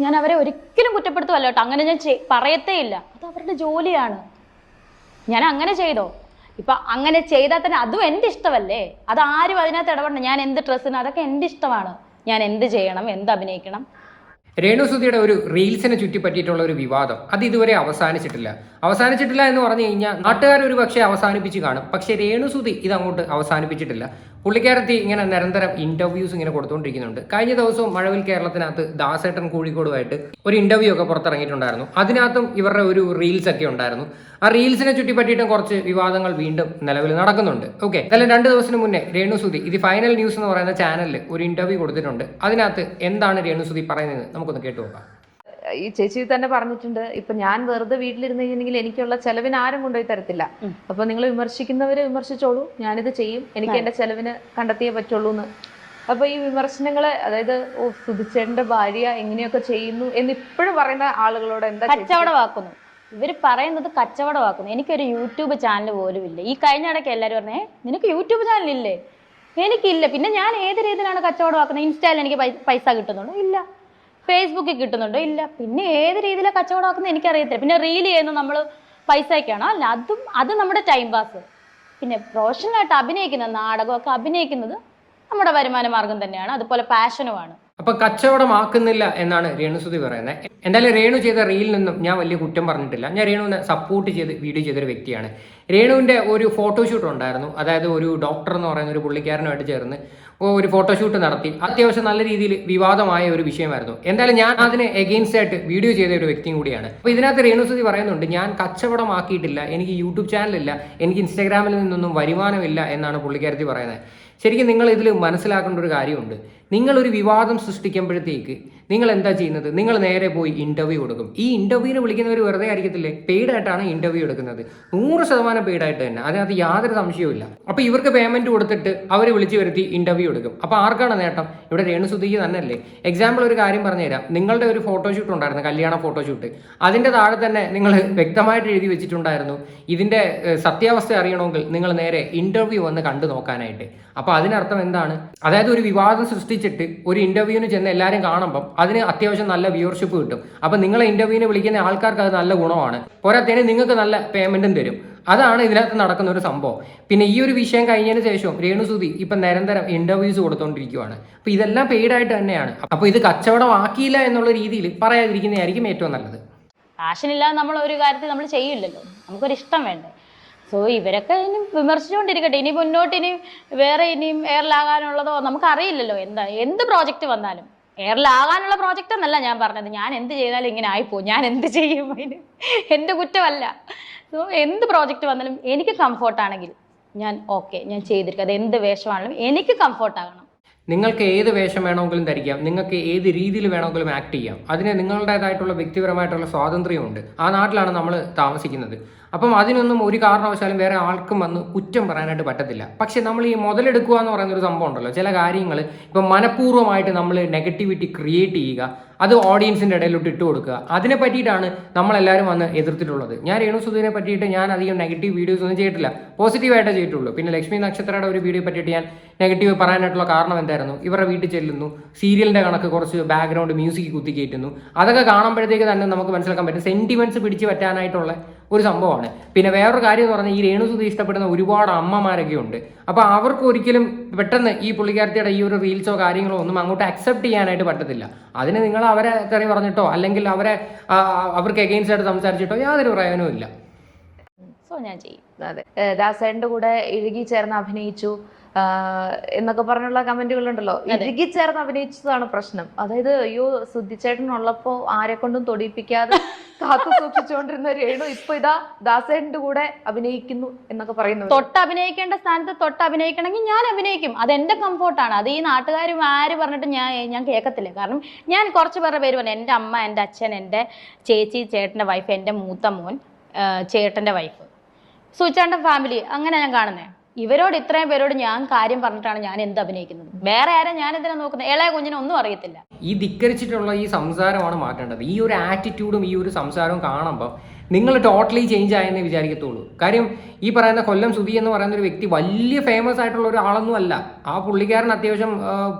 ഞാൻ അവരെ ഒരിക്കലും കുറ്റപ്പെടുത്തുമല്ല കേട്ടോ. അങ്ങനെ ഞാൻ പറയത്തേ ഇല്ല അത് അവരുടെ ജോലിയാണ്. ഞാൻ അങ്ങനെ ചെയ്തോ? ഇപ്പൊ അങ്ങനെ ചെയ്താൽ തന്നെ അതും എന്റെ ഇഷ്ടമല്ലേ? അത് ആരും അതിനകത്ത് ഇടപെടണം ഞാൻ എന്ത് ഡ്രസ്സിന് അതൊക്കെ എന്റെ ഇഷ്ടമാണ്. ഞാൻ എന്ത് ചെയ്യണം? എന്ത് അഭിനയിക്കണം? രേണുസുതിയുടെ ഒരു റീൽസിനെ ചുറ്റിപ്പറ്റിയിട്ടുള്ള ഒരു വിവാദം. അത് ഇതുവരെ അവസാനിച്ചിട്ടില്ല. അവസാനിച്ചിട്ടില്ല എന്ന് പറഞ്ഞു കഴിഞ്ഞാൽ നാട്ടുകാർ ഒരു പക്ഷേ അവസാനിപ്പിച്ച് കാണും. പക്ഷേ രേണുസുതി ഇത് അങ്ങോട്ട് അവസാനിപ്പിച്ചിട്ടില്ല. പുള്ളിക്കാരത്തി ഇങ്ങനെ നിരന്തരം ഇന്റർവ്യൂസ് ഇങ്ങനെ കൊടുത്തുകൊണ്ടിരിക്കുന്നുണ്ട് കഴിഞ്ഞ ദിവസവും മഴവിൽ കേരളത്തിനകത്ത് ദാസേട്ടൻ കോഴിക്കോടുമായിട്ട് ഒരു ഇന്റർവ്യൂ ഒക്കെ പുറത്തിറങ്ങിയിട്ടുണ്ടായിരുന്നു. അതിനകത്തും ഇവരുടെ ഒരു റീൽസ് ഒക്കെ ഉണ്ടായിരുന്നു. ആ റീൽസിനെ ചുറ്റിപ്പറ്റിയിട്ടും കുറച്ച് വിവാദങ്ങൾ വീണ്ടും നിലവിൽ നടക്കുന്നുണ്ട്. ഓക്കെ എന്തായാലും രണ്ട് ദിവസത്തിന് മുന്നേ രേണുസുതി ഇത് ഫൈനൽ ന്യൂസ് എന്ന് പറയുന്ന ചാനലിൽ ഒരു ഇന്റർവ്യൂ കൊടുത്തിട്ടുണ്ട്. അതിനകത്ത് എന്താണ് രേണുസുതി പറയുന്നത് നമുക്കൊന്ന് കേട്ടു നോക്കാം. ഈ ചേച്ചി തന്നെ പറഞ്ഞിട്ടുണ്ട് ഇപ്പൊ ഞാൻ വെറുതെ വീട്ടിലിരുന്ന് കഴിഞ്ഞിട്ടുണ്ടെങ്കിൽ എനിക്കുള്ള ചെലവിന് ആരും കൊണ്ടുപോയി തരത്തില്ല. അപ്പൊ നിങ്ങൾ വിമർശിക്കുന്നവരെ വിമർശിച്ചോളൂ ഞാനിത് ചെയ്യും എനിക്ക് എന്റെ ചെലവിന് കണ്ടെത്തിയേ പറ്റുള്ളൂ എന്ന് അപ്പൊ ഈ വിമർശനങ്ങളെ അതായത് ഓ സുധിച്ചേട്ടന്റെ ഭാര്യ എങ്ങനെയൊക്കെ ചെയ്യുന്നു എന്ന് ഇപ്പോഴും പറയുന്ന ആളുകളോട് എന്താ കച്ചവടമാക്കുന്നു. ഇവർ പറയുന്നത് കച്ചവടമാക്കുന്നു. എനിക്കൊരു യൂട്യൂബ് ചാനൽ പോലും ഇല്ല. ഈ കഴിഞ്ഞ ഇടയ്ക്ക് എല്ലാവരും പറഞ്ഞേ നിനക്ക് യൂട്യൂബ് ചാനൽ ഇല്ലേ എനിക്കില്ല. പിന്നെ ഞാൻ ഏത് രീതിയിലാണ് കച്ചവടമാക്കുന്നത്? ഇൻസ്റ്റയിൽ എനിക്ക് പൈസ കിട്ടുന്നുണ്ടോ? ഇല്ല. ഫേസ്ബുക്കിൽ കിട്ടുന്നുണ്ടോ. ഇല്ല പിന്നെ ഏത് രീതിയിലാണ് കച്ചവടമാക്കുന്നത് എനിക്കറിയത്തില്ല. പിന്നെ റീൽ ചെയ്യുന്നു നമ്മൾ പൈസയൊക്കെയാണോ? അല്ല അതും അത് നമ്മുടെ ടൈം പാസ് പിന്നെ പ്രൊഫഷനായിട്ട് അഭിനയിക്കുന്ന നാടകമൊക്കെ അഭിനയിക്കുന്നത് നമ്മുടെ വരുമാന മാർഗം തന്നെയാണ്. അതുപോലെ പാഷനുമാണ് അപ്പൊ കച്ചവടമാക്കുന്നില്ല എന്നാണ് രേണുസുതി പറയുന്നത്. എന്തായാലും രേണു ചെയ്ത റീൽ നിന്നും ഞാൻ വലിയ കുറ്റം പറഞ്ഞിട്ടില്ല. ഞാൻ രേണുവിനെ സപ്പോർട്ട് ചെയ്ത് വീഡിയോ ചെയ്തൊരു വ്യക്തിയാണ്. രേണുവിന്റെ ഒരു ഫോട്ടോഷൂട്ട് ഉണ്ടായിരുന്നു. അതായത് ഒരു ഡോക്ടർ എന്ന് പറയുന്ന ഒരു പുള്ളിക്കാരനുമായിട്ട് ചേർന്ന് ഒരു ഫോട്ടോഷൂട്ട് നടത്തി. അത്യാവശ്യം നല്ല രീതിയിൽ വിവാദമായ ഒരു വിഷയമായിരുന്നു. എന്തായാലും ഞാൻ അതിന് എഗെയിൻസ്റ്റ് ആയിട്ട് വീഡിയോ ചെയ്ത ഒരു വ്യക്തിയും കൂടിയാണ്. അപ്പൊ ഇതിനകത്ത് രേണുസുതി പറയുന്നുണ്ട് ഞാൻ കച്ചവടമാക്കിയിട്ടില്ല. എനിക്ക് യൂട്യൂബ് ചാനലില്ല എനിക്ക് ഇൻസ്റ്റാഗ്രാമിൽ നിന്നൊന്നും വരുമാനമില്ല എന്നാണ് പുള്ളിക്കാരത്തി പറയുന്നത്. ശരിക്കും നിങ്ങൾ ഇതിൽ മനസ്സിലാക്കേണ്ട ഒരു കാര്യമുണ്ട്. നിങ്ങളൊരു വിവാദം സൃഷ്ടിക്കുമ്പോഴത്തേക്ക് നിങ്ങൾ എന്താ ചെയ്യുന്നത്? നിങ്ങൾ നേരെ പോയി ഇന്റർവ്യൂ കൊടുക്കും ഈ ഇന്റർവ്യൂവിന് വിളിക്കുന്നവർ വെറുതെ ആയിരിക്കത്തില്ലേ? പെയ്ഡായിട്ടാണ് ഇന്റർവ്യൂ എടുക്കുന്നത്. നൂറ് ശതമാനം പെയ്ഡായിട്ട് തന്നെ. അതിനകത്ത് യാതൊരു സംശയവുമില്ല അപ്പോൾ ഇവർക്ക് പേയ്മെന്റ് കൊടുത്തിട്ട് അവർ വിളിച്ചു വരുത്തി ഇന്റർവ്യൂ എടുക്കും. അപ്പോൾ ആർക്കാണ് നേട്ടം? ഇവിടെ രേണുസുതിക്ക് തന്നെയല്ലേ എക്സാമ്പിൾ ഒരു കാര്യം പറഞ്ഞുതരാം. നിങ്ങളുടെ ഒരു ഫോട്ടോഷൂട്ട് ഉണ്ടായിരുന്നു കല്യാണ ഫോട്ടോഷൂട്ട് അതിന്റെ താഴെ തന്നെ നിങ്ങൾ വ്യക്തമായിട്ട് എഴുതി വെച്ചിട്ടുണ്ടായിരുന്നു. ഇതിന്റെ സത്യാവസ്ഥ അറിയണമെങ്കിൽ നിങ്ങൾ നേരെ ഇന്റർവ്യൂ വന്ന് കണ്ടു നോക്കാനായിട്ട് അപ്പൊ അതിനർത്ഥം എന്താണ്? അതായത് ഒരു വിവാദം സൃഷ്ടിച്ചിട്ട് ഒരു ഇന്റർവ്യൂവിന് ചെന്ന് എല്ലാവരും കാണുമ്പം അതിന് അത്യാവശ്യം നല്ല വ്യൂവർഷിപ്പ് കിട്ടും. അപ്പൊ നിങ്ങളെ ഇന്റർവ്യൂവിന് വിളിക്കുന്ന ആൾക്കാർക്ക് അത് നല്ല ഗുണമാണ്. പോരാത്തതിന് നിങ്ങൾക്ക് നല്ല പേയ്മെന്റും തരും. അതാണ് ഇതിനകത്ത് നടക്കുന്ന ഒരു സംഭവം. പിന്നെ ഈ ഒരു വിഷയം കഴിഞ്ഞതിന് ശേഷം രേണുസുതി ഇപ്പൊ നിരന്തരം ഇന്റർവ്യൂസ് കൊടുത്തോണ്ടിരിക്കുവാണ്. അപ്പൊ ഇതെല്ലാം പെയ്ഡായിട്ട് തന്നെയാണ്. അപ്പൊ ഇത് കച്ചവടമാക്കിയില്ല എന്നുള്ള രീതിയിൽ പറയാതിരിക്കുന്നതായിരിക്കും ഏറ്റവും നല്ലത്. പാഷൻ ഇല്ലാതെ നമ്മൾ ഒരു കാര്യത്തിൽ നമ്മൾ ചെയ്യില്ലല്ലോ. നമുക്കൊരു ഇഷ്ടം വേണ്ടേ? സോ ഇവരൊക്കെ ഇനി വിമർശിച്ചുകൊണ്ടിരിക്കട്ടെ. ഇനി മുന്നോട്ട് ഇനി വേറെ ഇനിയും എയറിലാകാനുള്ളതോ നമുക്കറിയില്ലല്ലോ. എന്താ എന്ത് പ്രോജക്റ്റ് വന്നാലും. എയറിലാകാനുള്ള പ്രോജക്റ്റ് എന്നല്ല ഞാൻ പറഞ്ഞത്. ഞാൻ എന്ത് ചെയ്താലും ഇങ്ങനെ ആയിപ്പോവും. ഞാൻ എന്ത് ചെയ്യും? അതിന് എന്റെ കുറ്റമല്ല. സോ എന്ത് പ്രോജക്റ്റ് വന്നാലും എനിക്ക് കംഫോർട്ടാണെങ്കിൽ ഞാൻ ഓക്കെ ഞാൻ ചെയ്തിരിക്കും. അത് എന്ത് വേഷമാണെങ്കിലും എനിക്ക് കംഫോർട്ടാകണം നിങ്ങൾക്ക് ഏത് വേഷം വേണമെങ്കിലും ധരിക്കാം. നിങ്ങൾക്ക് ഏത് രീതിയിൽ വേണമെങ്കിലും ആക്ട് ചെയ്യാം. അതിന് നിങ്ങളുടേതായിട്ടുള്ള വ്യക്തിപരമായിട്ടുള്ള സ്വാതന്ത്ര്യമുണ്ട്. ആ നാട്ടിലാണ് നമ്മൾ താമസിക്കുന്നത്. അപ്പം അതിനൊന്നും ഒരു കാരണവശാലും വേറെ ആൾക്കും വന്ന് കുറ്റം പറയാനായിട്ട് പറ്റത്തില്ല. പക്ഷെ നമ്മൾ ഈ മുതലെടുക്കുക എന്ന് പറയുന്ന ഒരു സംഭവം ഉണ്ടല്ലോ. ചില കാര്യങ്ങൾ ഇപ്പം മനഃപൂർവമായിട്ട് നമ്മൾ നെഗറ്റിവിറ്റി ക്രിയേറ്റ് ചെയ്യുക. അത് ഓഡിയൻസിന്റെ ഇടയിലോട്ട് ഇട്ട് കൊടുക്കുക. അതിനെ പറ്റിയിട്ടാണ് നമ്മളെല്ലാവരും വന്ന് എതിർത്തിട്ടുള്ളത്. ഞാൻ രേണു സുധീനെ പറ്റിയിട്ട് ഞാൻ അധികം നെഗറ്റീവ് വീഡിയോസ് ഒന്നും ചെയ്തിട്ടില്ല. പോസിറ്റീവായിട്ടേ ചെയ്തിട്ടുള്ളൂ. പിന്നെ ലക്ഷ്മി നക്ഷത്രയുടെ ഒരു വീഡിയോ പറ്റിയിട്ട് ഞാൻ നെഗറ്റീവ് പറയാനായിട്ടുള്ള കാരണം എന്തായിരുന്നു? ഇവരുടെ വീട്ടിൽ ചെല്ലുന്നു. സീരിയലിന്റെ കണക്ക് കുറച്ച് ബാക്ക്ഗ്രൗണ്ട് മ്യൂസിക് കുത്തിക്കയറ്റുന്നു അതൊക്കെ കാണുമ്പോഴത്തേക്ക് തന്നെ നമുക്ക് മനസ്സിലാക്കാൻ പറ്റും. സെന്റിമെന്റ്സ് പിടിച്ച് പറ്റാനായിട്ടുള്ള ഒരു സംഭവമാണ്. പിന്നെ വേറൊരു കാര്യം എന്ന് പറഞ്ഞാൽ ഈ രേണുസുതി ഇഷ്ടപ്പെടുന്ന ഒരുപാട് അമ്മമാരൊക്കെ ഉണ്ട്. അപ്പോൾ അവർക്ക് ഒരിക്കലും പെട്ടെന്ന് ഈ പുള്ളിക്കാരത്തിയുടെ ഈ ഒരു റീൽസോ കാര്യങ്ങളോ ഒന്നും അങ്ങോട്ട് അക്സെപ്റ്റ് ചെയ്യാനായിട്ട് പറ്റത്തില്ല. അതിന് നിങ്ങൾ അവരെ തെറി പറഞ്ഞിട്ടോ അല്ലെങ്കിൽ അവരെ അവർക്ക് എഗെയിൻസ്റ്റ് ആയിട്ട് സംസാരിച്ചിട്ടോ യാതൊരു പ്രയോജനവും ഇല്ല. സോ ഞാൻ ചെയ്യും. അതെ. ഏഹ് ദാസേട്ടന്റെ കൂടെ ഇഴുകി ചേർന്ന് അഭിനയിച്ചു. എന്നൊക്കെ പറഞ്ഞുള്ള കമന്റുകൾ ഉണ്ടല്ലോ ഇരുകി ചേർന്ന് അഭിനയിച്ചതാണ് പ്രശ്നം. അതായത് അയ്യോ സുദ്ധിച്ചേട്ടൻ ഉള്ളപ്പോ ആരെ കൊണ്ടും തൊടിയിപ്പിക്കാതെ കാത്തു സൂക്ഷിച്ചുകൊണ്ടിരുന്ന രേണു ഇപ്പൊ ഇതാ ദാസേട്ടന്റെ കൂടെ അഭിനയിക്കുന്നു എന്നൊക്കെ പറയുന്നു തൊട്ട് അഭിനയിക്കേണ്ട സ്ഥാനത്ത് തൊട്ട് അഭിനയിക്കണമെങ്കിൽ ഞാൻ അഭിനയിക്കും. അത് എന്റെ കംഫോർട്ടാണ്. അത് ഈ നാട്ടുകാരും ആര് പറഞ്ഞിട്ട് ഞാൻ ഞാൻ കേൾക്കത്തില്ല. കാരണം ഞാൻ കുറച്ച് പേരുടെ പേര് പറഞ്ഞു. എന്റെ അമ്മ എന്റെ അച്ഛൻ എന്റെ ചേച്ചി ചേട്ടന്റെ വൈഫ് എന്റെ മൂത്ത മോൻ ചേട്ടന്റെ ചേട്ടന്റെ വൈഫ്. സുചാണ്ടൻ ഫാമിലി. അങ്ങനെ ഞാൻ കാണുന്നത് ഇവരോട് ഇത്രയും പേരോട് ഞാൻ കാര്യം പറഞ്ഞിട്ടാണ് ഞാൻ എന്ത് അഭിനയിക്കുന്നത്? വേറെ ആരും ഞാൻ ഇതിനെ നോക്കുന്നത് ഇളയ കുഞ്ഞിനെ ഒന്നും അറിയത്തില്ല. ഈ ധിക്കരിച്ചിട്ടുള്ള ഈ സംസാരമാണ് മാറ്റേണ്ടത്. ഈ ഒരു ആറ്റിറ്റ്യൂഡും ഈ ഒരു സംസാരവും കാണുമ്പോൾ നിങ്ങൾ ടോട്ടലി ചേഞ്ച് ആയെന്നേ വിചാരിക്കത്തുള്ളൂ. കാര്യം ഈ പറയുന്ന കൊല്ലം സുധി എന്ന് പറയുന്ന ഒരു വ്യക്തി വലിയ ഫേമസ് ആയിട്ടുള്ള ഒരാളൊന്നും അല്ല. ആ പുള്ളിക്കാരൻ അത്യാവശ്യം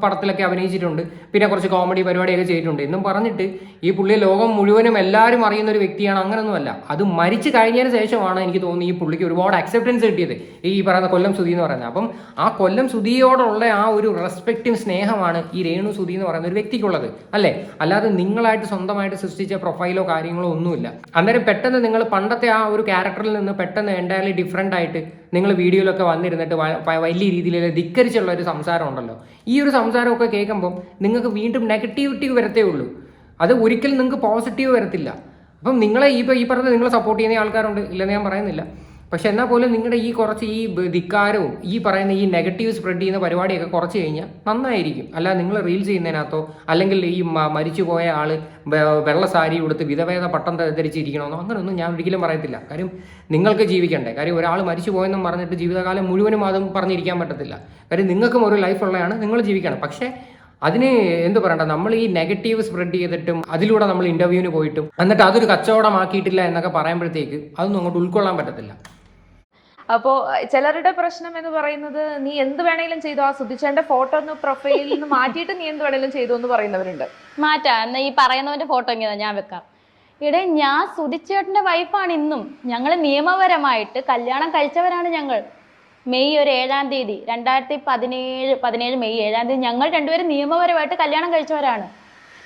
പടത്തിലൊക്കെ അഭിനയിച്ചിട്ടുണ്ട്. പിന്നെ കുറച്ച് കോമഡി പരിപാടിയൊക്കെ ചെയ്തിട്ടുണ്ട്. എന്നും പറഞ്ഞിട്ട് ഈ പുള്ളിയെ ലോകം മുഴുവനും എല്ലാവരും അറിയുന്ന ഒരു വ്യക്തിയാണ്. അങ്ങനൊന്നുമല്ല അത് മരിച്ചു കഴിഞ്ഞതിന് ശേഷമാണ് എനിക്ക് തോന്നുന്നു ഈ പുള്ളിക്ക് ഒരുപാട് അക്സെപ്റ്റൻസ് കിട്ടിയത്. ഈ പറയുന്ന കൊല്ലം സുധി എന്ന് പറയുന്നത്. അപ്പം ആ കൊല്ലം സുധിയോടുള്ള ആ ഒരു റെസ്പെക്റ്റും സ്നേഹമാണ് ഈ രേണു സുധി എന്ന് പറയുന്ന ഒരു വ്യക്തിക്കുള്ളത് അല്ലേ? അല്ലാതെ നിങ്ങളായിട്ട് സ്വന്തമായിട്ട് സൃഷ്ടിച്ച പ്രൊഫൈലോ കാര്യങ്ങളോ ഒന്നുമില്ല. അന്നേരം പെട്ടെന്ന് നിങ്ങൾ പണ്ടത്തെ ആ ഒരു ക്യാരക്ടറിൽ നിന്ന് പെട്ടെന്ന് എന്റയർലി ഡിഫറെന്റ് ആയിട്ട് നിങ്ങൾ വീഡിയോയിലൊക്കെ വന്നിരുന്നിട്ട് വലിയ രീതിയിൽ ധിക്കരിച്ചുള്ള ഒരു സംസാരം ഉണ്ടല്ലോ. ഈ ഒരു സംസാരമൊക്കെ കേൾക്കുമ്പോൾ നിങ്ങൾക്ക് വീണ്ടും നെഗറ്റിവിറ്റി വരത്തേ ഉള്ളൂ. അത് ഒരിക്കലും നിങ്ങൾക്ക് പോസിറ്റീവ് വരത്തില്ല. അപ്പം നിങ്ങളെ ഈ ഈ പറഞ്ഞത് നിങ്ങളെ സപ്പോർട്ട് ചെയ്യുന്ന ആൾക്കാരുണ്ട് ഇല്ലെന്ന് ഞാൻ പറയുന്നില്ല. പക്ഷെ എന്നാൽ പോലും നിങ്ങളുടെ ഈ കുറച്ച് ഈ ധിക്കാരവും ഈ പറയുന്ന ഈ നെഗറ്റീവ് സ്പ്രെഡ് ചെയ്യുന്ന പരിപാടിയൊക്കെ കുറച്ച് കഴിഞ്ഞാൽ നന്നായിരിക്കും. അല്ല നിങ്ങൾ റീൽസ് ചെയ്യുന്നതിനകത്തോ അല്ലെങ്കിൽ ഈ മരിച്ചു മരിച്ചുപോയ ആൾ വെള്ള സാരി ഉടുത്ത് വിധവേദ പട്ടം ധരിച്ചിരിക്കണമെന്നോ അങ്ങനെയൊന്നും ഞാൻ ഒരിക്കലും പറയത്തില്ല. കാര്യം നിങ്ങൾക്ക് ജീവിക്കണ്ടേ? കാര്യം ഒരാൾ മരിച്ചു പോയെന്നും പറഞ്ഞിട്ട് ജീവിതകാലം മുഴുവനും അതും പറഞ്ഞിരിക്കാൻ പറ്റത്തില്ല. കാര്യം നിങ്ങൾക്കും ഒരു ലൈഫ് ഉള്ളതാണ് നിങ്ങൾ ജീവിക്കണം. പക്ഷേ അതിന് എന്ത് പറയണ്ട? നമ്മൾ ഈ നെഗറ്റീവ് സ്പ്രെഡ് ചെയ്തിട്ടും അതിലൂടെ നമ്മൾ ഇന്റർവ്യൂവിന് പോയിട്ടും എന്നിട്ട് അതൊരു കച്ചവടമാക്കിയിട്ടില്ല എന്നൊക്കെ പറയുമ്പോഴത്തേക്ക് അതൊന്നും അങ്ങോട്ട് ഉൾക്കൊള്ളാൻ പറ്റത്തില്ല. അപ്പോ ചിലരുടെ പ്രശ്നം എന്ന് പറയുന്നത് നീ എന്ത് വേണേലും ചെയ്തു ആ സുധിച്ചേന്റെ ഫോട്ടോ ഒന്ന് പ്രൊഫൈലിൽ നിന്ന് മാറ്റിയിട്ട് നീ എന്ത് വേണേലും ചെയ്തു എന്ന് പറയുന്നവരുണ്ട്. മാറ്റാ എന്നാ ഈ പറയുന്നവന്റെ ഫോട്ടോ ഇങ്ങനെ ഞാൻ വെക്കാം. ഇടേ ഞാൻ സുധിച്ചേട്ടന്റെ വൈഫാണ് ഇന്നും. ഞങ്ങൾ നിയമപരമായിട്ട് കല്യാണം കഴിച്ചവരാണ് ഞങ്ങൾ. മെയ് ഒരു ഏഴാം തീയതി രണ്ടായിരത്തി പതിനേഴ് പതിനേഴ് മെയ് ഏഴാം തീയതി ഞങ്ങൾ രണ്ടുപേരും നിയമപരമായിട്ട് കല്യാണം കഴിച്ചവരാണ്.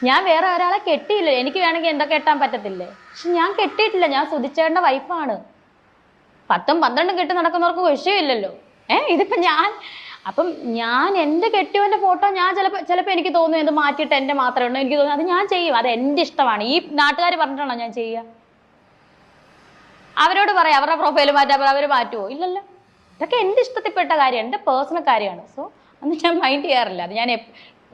ഞാൻ വേറെ ഒരാളെ കെട്ടിയില്ല. എനിക്ക് വേണമെങ്കിൽ എന്തൊക്കെ കെട്ടാൻ പറ്റത്തില്ലേ? പക്ഷെ ഞാൻ കെട്ടിയിട്ടില്ല. ഞാൻ സുധിച്ചേട്ടന്റെ വൈഫാണ്. പത്തും പന്ത്രണ്ടും കെട്ടി നടക്കുന്നവർക്ക് വിഷയമില്ലല്ലോ. ഏഹ് ഇതിപ്പോ ഞാൻ അപ്പം ഞാൻ എന്റെ കെട്ടിയവന്റെ ഫോട്ടോ ഞാൻ ചിലപ്പോൾ ചിലപ്പോൾ എനിക്ക് തോന്നും ഇത് മാറ്റിയിട്ട് എന്റെ മാത്രമേ ഉള്ളൂ എനിക്ക് തോന്നുന്നു. അത് ഞാൻ ചെയ്യും. അത് എന്റെ ഇഷ്ടമാണ്. ഈ നാട്ടുകാർ പറഞ്ഞിട്ടാണോ ഞാൻ ചെയ്യുക? അവരോട് പറയാം അവരുടെ പ്രൊഫൈൽ മാറ്റാൻ അവർ മാറ്റുമോ ഇല്ലല്ലോ. ഇതൊക്കെ എന്റെ ഇഷ്ടത്തിൽപ്പെട്ട കാര്യം എന്റെ പേഴ്സണൽ കാര്യമാണ്. സോ അന്ന് ഞാൻ മൈൻഡ് ചെയ്യാറില്ല. അത് ഞാൻ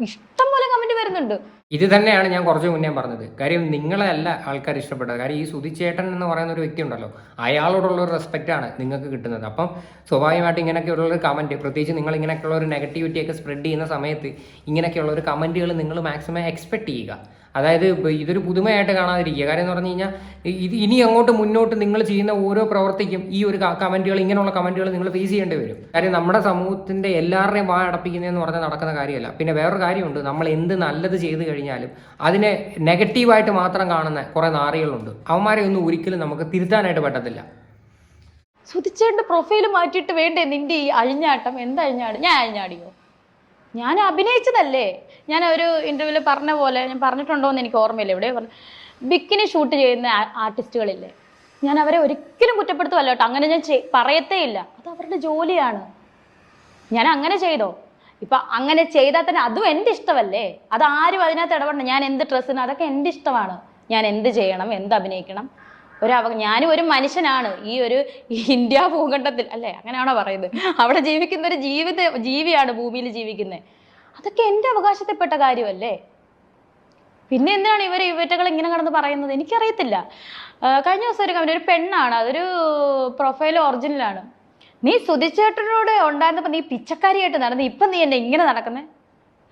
ഇഷ്ടം പോലെ കമന്റ് വരുന്നുണ്ട്. ഇത് തന്നെയാണ് ഞാൻ കുറച്ച് മുന്നേ പറഞ്ഞത്. കാര്യം നിങ്ങളെ അല്ല ആൾക്കാർ ഇഷ്ടപ്പെട്ടത്. കാര്യം ഈ സുധിച്ചേട്ടൻ എന്ന് പറയുന്ന ഒരു വ്യക്തി ഉണ്ടല്ലോ അയാളോടുള്ള ഒരു റെസ്പെക്റ്റ് ആണ് നിങ്ങൾക്ക് കിട്ടുന്നത്. അപ്പം സ്വാഭാവികമായിട്ട് ഇങ്ങനെയൊക്കെയുള്ള ഒരു കമന്റ് പ്രത്യേകിച്ച് നിങ്ങൾ ഇങ്ങനെയൊക്കെയുള്ള ഒരു നെഗറ്റിവിറ്റിയൊക്കെ സ്പ്രെഡ് ചെയ്യുന്ന സമയത്ത് ഇങ്ങനെയൊക്കെയുള്ള ഒരു കമന്റുകൾ നിങ്ങൾ മാക്സിമം എക്സ്പെക്ട് ചെയ്യുക. അതായത് ഇതൊരു പുതുമയായിട്ട് കാണാതിരിക്കുക. കാര്യം എന്ന് പറഞ്ഞു കഴിഞ്ഞാൽ ഇത് ഇനി അങ്ങോട്ട് മുന്നോട്ട് നിങ്ങൾ ചെയ്യുന്ന ഓരോ പ്രവർത്തിക്കും ഈ ഒരു കമന്റുകൾ ഇങ്ങനെയുള്ള കമന്റുകൾ നിങ്ങൾ ഫേസ് ചെയ്യേണ്ടി വരും. കാര്യം നമ്മുടെ സമൂഹത്തിന്റെ എല്ലാവരുടെയും വാ അടപ്പിക്കുന്നതെന്ന് പറഞ്ഞാൽ നടക്കുന്ന കാര്യമല്ല. പിന്നെ വേറൊരു കാര്യമുണ്ട്. നമ്മൾ എന്ത് നല്ലത് ചെയ്തു കഴിഞ്ഞാലും അതിനെ നെഗറ്റീവായിട്ട് മാത്രം കാണുന്ന കുറേ നാറികളുണ്ട്. അവന്മാരെ ഒന്നും ഒരിക്കലും നമുക്ക് തിരുത്താനായിട്ട് പറ്റത്തില്ല. സുധിച്ചേട്ടന്റെ പ്രൊഫൈൽ മാറ്റിയിട്ട് വേണ്ടേ നിന്റെ ഈ അഴിഞ്ഞാട്ടം? എന്ത് അഴിഞ്ഞാട്? ഞാൻ അഴിഞ്ഞാടിയോ? ഞാൻ അഭിനയിച്ചതല്ലേ? ഞാൻ ഒരു ഇന്റർവ്യൂവിൽ പറഞ്ഞ പോലെ ഞാൻ പറഞ്ഞിട്ടുണ്ടോ എന്ന് എനിക്ക് ഓർമ്മയില്ല. ഇവിടെ ബിക്കിനി ഷൂട്ട് ചെയ്യുന്ന ആർട്ടിസ്റ്റുകളില്ലേ ഞാൻ അവരെ ഒരിക്കലും കുറ്റപ്പെടുത്തുമല്ല കേട്ടോ. അങ്ങനെ ഞാൻ പറയത്തേ ഇല്ല അത് അവരുടെ ജോലിയാണ്. ഞാൻ അങ്ങനെ ചെയ്തോ? ഇപ്പൊ അങ്ങനെ ചെയ്താൽ തന്നെ അതും എന്റെ ഇഷ്ടമല്ലേ? അത് ആരും അതിനകത്ത് ഇടപെടണം ഞാൻ എന്ത് ഡ്രസ്സിന് അതൊക്കെ എന്റെ ഇഷ്ടമാണ്. ഞാൻ എന്ത് ചെയ്യണം? എന്ത് അഭിനയിക്കണം? ഒരു അവ ഞാനും ഒരു മനുഷ്യനാണ്. ഈ ഒരു ഇന്ത്യ ഭൂഖണ്ഡത്തിൽ അല്ലേ? അങ്ങനെയാണോ പറയുന്നത്? അവിടെ ജീവിക്കുന്ന ഒരു ജീവിത ജീവിയാണ് ഭൂമിയിൽ ജീവിക്കുന്നത്. അതൊക്കെ എന്റെ അവകാശത്തിൽപ്പെട്ട കാര്യമല്ലേ? പിന്നെ എന്തിനാണ് ഇവർ ഇവറ്റകൾ ഇങ്ങനെ കിടന്ന് പറയുന്നത്? എനിക്കറിയത്തില്ല. കഴിഞ്ഞ ദിവസം ഒരു കമ്പനി ഒരു പെണ്ണാണ്. അതൊരു പ്രൊഫൈൽ ഒറിജിനലാണ് നീ സുധിച്ചേട്ടനോട് ഉണ്ടായിരുന്നപ്പോൾ നീ പിച്ചക്കാരിയായിട്ട് നടന്നു. ഇപ്പം നീ എന്നെ ഇങ്ങനെ നടക്കുന്നത്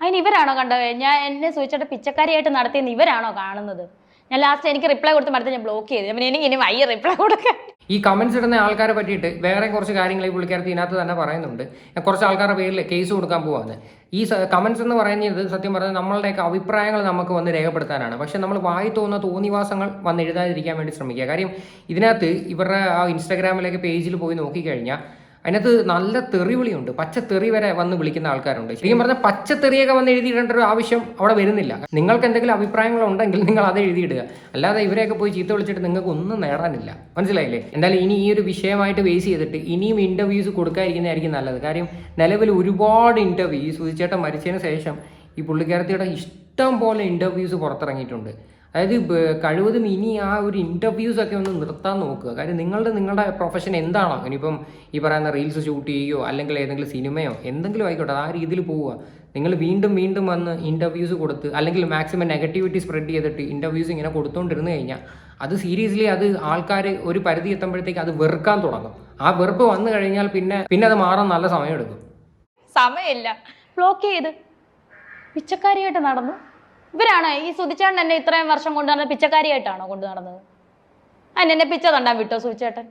അതിന് ഇവരാണോ കണ്ടത്? ഞാൻ എന്നെ സുധിച്ചേട്ടൻ പിച്ചക്കാരിയായിട്ട് നടത്തിയെന്ന് ഇവരാണോ കാണുന്നത്? ഞാൻ ലാസ്റ്റ് എനിക്ക് റിപ്ലൈ കൊടുത്ത് മടുത്ത് ഞാൻ ബ്ലോക്ക് ചെയ്തു. എനിക്ക് ഇനി വയ്യ റിപ്ലൈ കൊടുക്കാൻ. ഈ കമന്റ്സ് ഇടുന്ന ആൾക്കാരെ പറ്റിയിട്ട് വേറെ കുറച്ച് കാര്യങ്ങൾ ഈ പുള്ളിക്കാരത്തി ഇതിനകത്ത് തന്നെ പറയുന്നുണ്ട്. കുറച്ച് ആൾക്കാരുടെ പേരിൽ കേസ് കൊടുക്കാൻ പോവാന്ന് ഈ കമന്റ്സ് എന്ന് പറയുന്നത് സത്യം പറഞ്ഞാൽ നമ്മളുടെയൊക്കെ അഭിപ്രായങ്ങൾ നമുക്ക് വന്ന് രേഖപ്പെടുത്താനാണ്. പക്ഷെ നമ്മൾ വായി തോന്നുന്ന തോന്നിവാസങ്ങൾ വന്ന് എഴുതാതിരിക്കാൻ വേണ്ടി ശ്രമിക്കുക. കാര്യം ഇതിനകത്ത് ഇവരുടെ ആ ഇൻസ്റ്റാഗ്രാമിലേക്ക് പേജിൽ പോയി നോക്കിക്കഴിഞ്ഞാൽ അതിനകത്ത് നല്ല തെറിവിളിയുണ്ട്. പച്ച തെറി വരെ വന്ന് വിളിക്കുന്ന ആൾക്കാരുണ്ട്. ശരിക്കും പറഞ്ഞാൽ പച്ച തെറിയൊക്കെ വന്ന് എഴുതിയിടേണ്ട ഒരു ആവശ്യം അവിടെ വരുന്നില്ല. നിങ്ങൾക്ക് എന്തെങ്കിലും അഭിപ്രായങ്ങൾ ഉണ്ടെങ്കിൽ നിങ്ങൾ അത് എഴുതിയിടുക. അല്ലാതെ ഇവരെയൊക്കെ പോയി ചീത്ത വിളിച്ചിട്ട് നിങ്ങൾക്ക് ഒന്നും നേടാനില്ല. മനസ്സിലായില്ലേ? എന്തായാലും ഇനി ഈ ഒരു വിഷയമായിട്ട് ബേസ് ചെയ്തിട്ട് ഇനിയും ഇന്റർവ്യൂസ് കൊടുക്കാതിരിക്കുന്നതായിരിക്കും നല്ലത്. കാര്യം നിലവിൽ ഒരുപാട് ഇന്റർവ്യൂ ഈ സുധിച്ചേട്ടൻ മരിച്ചതിന് ശേഷം ഈ പുള്ളിക്കാരത്തിയുടെ ഇഷ്ടം പോലെ ഇന്റർവ്യൂസ് പുറത്തിറങ്ങിയിട്ടുണ്ട്. അതായത് കഴിവതും ഇനി ആ ഒരു ഇന്റർവ്യൂസ് ഒക്കെ ഒന്ന് നിർത്താൻ നോക്കുക. കാര്യം നിങ്ങളുടെ നിങ്ങളുടെ പ്രൊഫഷൻ എന്താണോ? ഇനിയിപ്പം ഈ പറയുന്ന റീൽസ് ഷൂട്ട് ചെയ്യുകയോ അല്ലെങ്കിൽ ഏതെങ്കിലും സിനിമയോ എന്തെങ്കിലും ആയിക്കോട്ടെ ആ രീതിയിൽ പോവുക. നിങ്ങൾ വീണ്ടും വീണ്ടും വന്ന് ഇന്റർവ്യൂസ് കൊടുത്ത് അല്ലെങ്കിൽ മാക്സിമം നെഗറ്റിവിറ്റി സ്പ്രെഡ് ചെയ്തിട്ട് ഇന്റർവ്യൂസ് ഇങ്ങനെ കൊടുത്തുകൊണ്ടിരുന്നു കഴിഞ്ഞാൽ അത് സീരിയസ്ലി അത് ആൾക്കാർ ഒരു പരിധി എത്തുമ്പോഴത്തേക്ക് അത് വെറുക്കാൻ തുടങ്ങും. ആ വെറുപ്പ് വന്നു കഴിഞ്ഞാൽ പിന്നെ പിന്നെ അത് മാറാൻ നല്ല സമയമെടുക്കും. സമയമില്ല. ബ്ലോക്ക് ചെയ്ത്. പിച്ചക്കാരിയായിട്ട് നടന്നു. ഇവരാണ് ഈ സുതിച്ചേട്ടൻ എന്നെ ഇത്രയും വർഷം കൊണ്ടു നടന്ന പിച്ചക്കാരിയായിട്ടാണോ കൊണ്ടു നടന്നത്? അതിന് എന്നെ പിച്ച തണ്ടാൻ വിട്ടോ സുതിച്ചേട്ടൻ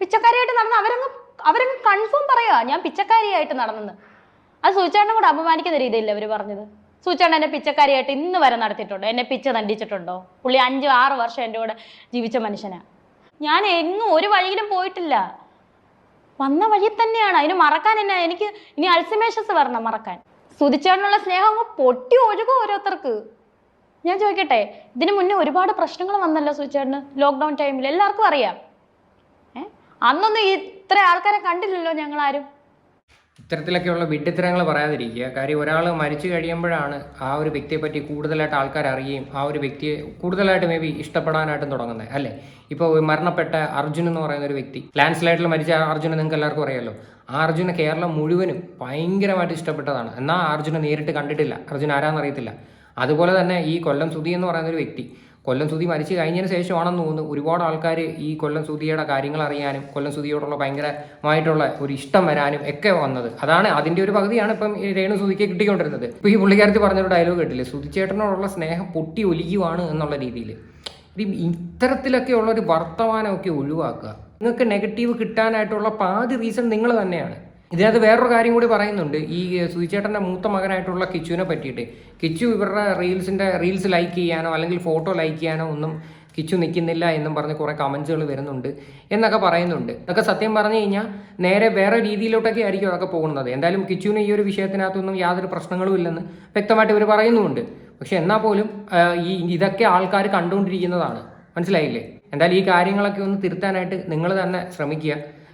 പിച്ചക്കാരിയായിട്ട് നടന്ന അവരങ്ങ് അവരങ്ങ് കൺഫേം പറയുക ഞാൻ പിച്ചക്കാരിയായിട്ട് നടന്നെന്ന് അത് സുതിച്ചേട്ടനെ കൂടെ അപമാനിക്കുന്ന രീതിയില്ല അവർ പറഞ്ഞത്? സൂചേട്ടൻ എന്നെ പിച്ചക്കാരിയായിട്ട് ഇന്ന് വരെ നടത്തിയിട്ടുണ്ടോ? എന്നെ പിച്ച തണ്ടിച്ചിട്ടുണ്ടോ? പുള്ളി അഞ്ച് ആറ് വർഷം എന്റെ കൂടെ ജീവിച്ച മനുഷ്യനാ. ഞാൻ എങ്ങും ഒരു വഴിയിലും പോയിട്ടില്ല. വന്ന വഴി തന്നെയാണ്. അതിന് മറക്കാൻ എന്നെ എനിക്ക് ഇനി അൾസിമേഷസ് വരണം മറക്കാൻ. സുതിച്ചേട്ടനുള്ള സ്നേഹം അങ്ങ് പൊട്ടി ഒഴുകും ഓരോരുത്തർക്ക്. ഞാൻ ചോദിക്കട്ടെ ഇതിന് മുന്നേ ഒരുപാട് പ്രശ്നങ്ങൾ വന്നല്ലോ സുതിച്ചേട്ടന് ലോക്ക്ഡൗൺ ടൈമിൽ എല്ലാവർക്കും അറിയാം. ഏഹ് അന്നൊന്നും ഇത്ര ആൾക്കാരെ കണ്ടില്ലല്ലോ ഞങ്ങൾ ആരും ഇത്തരത്തിലൊക്കെയുള്ള വിഡ്ഢിത്തരങ്ങൾ പറയാതിരിക്കുക. കാര്യം ഒരാൾ മരിച്ചു കഴിയുമ്പോഴാണ് ആ ഒരു വ്യക്തിയെ പറ്റി കൂടുതലായിട്ട് ആൾക്കാർ അറിയുകയും ആ ഒരു വ്യക്തിയെ കൂടുതലായിട്ട് മേ ബി ഇഷ്ടപ്പെടാനായിട്ടും തുടങ്ങുന്നത്. അല്ലേ? ഇപ്പോൾ മരണപ്പെട്ട അർജുൻ എന്ന് പറയുന്ന ഒരു വ്യക്തി ലാൻഡ് സ്ലൈഡിൽ മരിച്ച അർജുൻ നിങ്ങൾക്ക് എല്ലാവർക്കും അറിയാമല്ലോ ആ അർജുനെ കേരളം മുഴുവനും ഭയങ്കരമായിട്ട് ഇഷ്ടപ്പെട്ടതാണ്. എന്നാൽ അർജുനെ നേരിട്ട് കണ്ടിട്ടില്ല. അർജുൻ ആരാന്നറിയത്തില്ല. അതുപോലെ തന്നെ ഈ കൊല്ലം സുധി എന്ന് പറയുന്ന ഒരു വ്യക്തി കൊല്ലം സുധി മരിച്ചു കഴിഞ്ഞതിന് ശേഷമാണെന്ന് തോന്നുന്നു ഒരുപാട് ആൾക്കാർ ഈ കൊല്ലം സുധിയുടെ കാര്യങ്ങൾ അറിയാനും കൊല്ലം സുധിയോടുള്ള ഭയങ്കരമായിട്ടുള്ള ഒരു ഇഷ്ടം വരാനും ഒക്കെ വന്നത്. അതാണ് അതിന്റെ ഒരു പകുതിയാണ് ഇപ്പം രേണു സുധിക്ക് കിട്ടിക്കൊണ്ടിരുന്നത്. ഇപ്പോൾ ഈ പുള്ളിക്കാരത്തി പറഞ്ഞൊരു ഡയലോഗ് കേട്ടില്ലേ? സുധിച്ചേട്ടനോടുള്ള സ്നേഹം പൊട്ടി ഒലിക്കുവാണ് എന്നുള്ള രീതിയിൽ ഇത് ഇത്തരത്തിലൊക്കെയുള്ള ഒരു വർത്തമാനമൊക്കെ ഒഴിവാക്കുക. നിങ്ങൾക്ക് നെഗറ്റീവ് കിട്ടാനായിട്ടുള്ള പാതി റീസൺ നിങ്ങൾ തന്നെയാണ്. ഇതിനകത്ത് വേറൊരു കാര്യം കൂടി പറയുന്നുണ്ട്. ഈ സുധിച്ചേട്ടന്റെ മൂത്ത മകനായിട്ടുള്ള കിച്ചുവിനെ പറ്റിയിട്ട്. കിച്ചു ഇവരുടെ റീൽസിന്റെ റീൽസ് ലൈക്ക് ചെയ്യാനോ അല്ലെങ്കിൽ ഫോട്ടോ ലൈക്ക് ചെയ്യാനോ ഒന്നും കിച്ചു നിൽക്കുന്നില്ല എന്നും പറഞ്ഞ് കുറേ കമൻസുകൾ വരുന്നുണ്ട് എന്നൊക്കെ പറയുന്നുണ്ട്. ഇതൊക്കെ സത്യം പറഞ്ഞു കഴിഞ്ഞാൽ നേരെ വേറെ രീതിയിലോട്ടൊക്കെ ആയിരിക്കും അതൊക്കെ പോകുന്നത്. എന്തായാലും കിച്ചുവിന് ഈ ഒരു വിഷയത്തിനകത്തൊന്നും യാതൊരു പ്രശ്നങ്ങളും ഇല്ലെന്ന് വ്യക്തമായിട്ട് ഇവർ പറയുന്നുമുണ്ട്. പക്ഷെ എന്നാൽ പോലും ഈ ഇതൊക്കെ ആൾക്കാർ കണ്ടുകൊണ്ടിരിക്കുന്നതാണ്. മനസ്സിലായില്ലേ? എന്തായാലും ഈ കാര്യങ്ങളൊക്കെ ഒന്ന് തിരുത്താനായിട്ട് നിങ്ങൾ തന്നെ ശ്രമിക്കുക.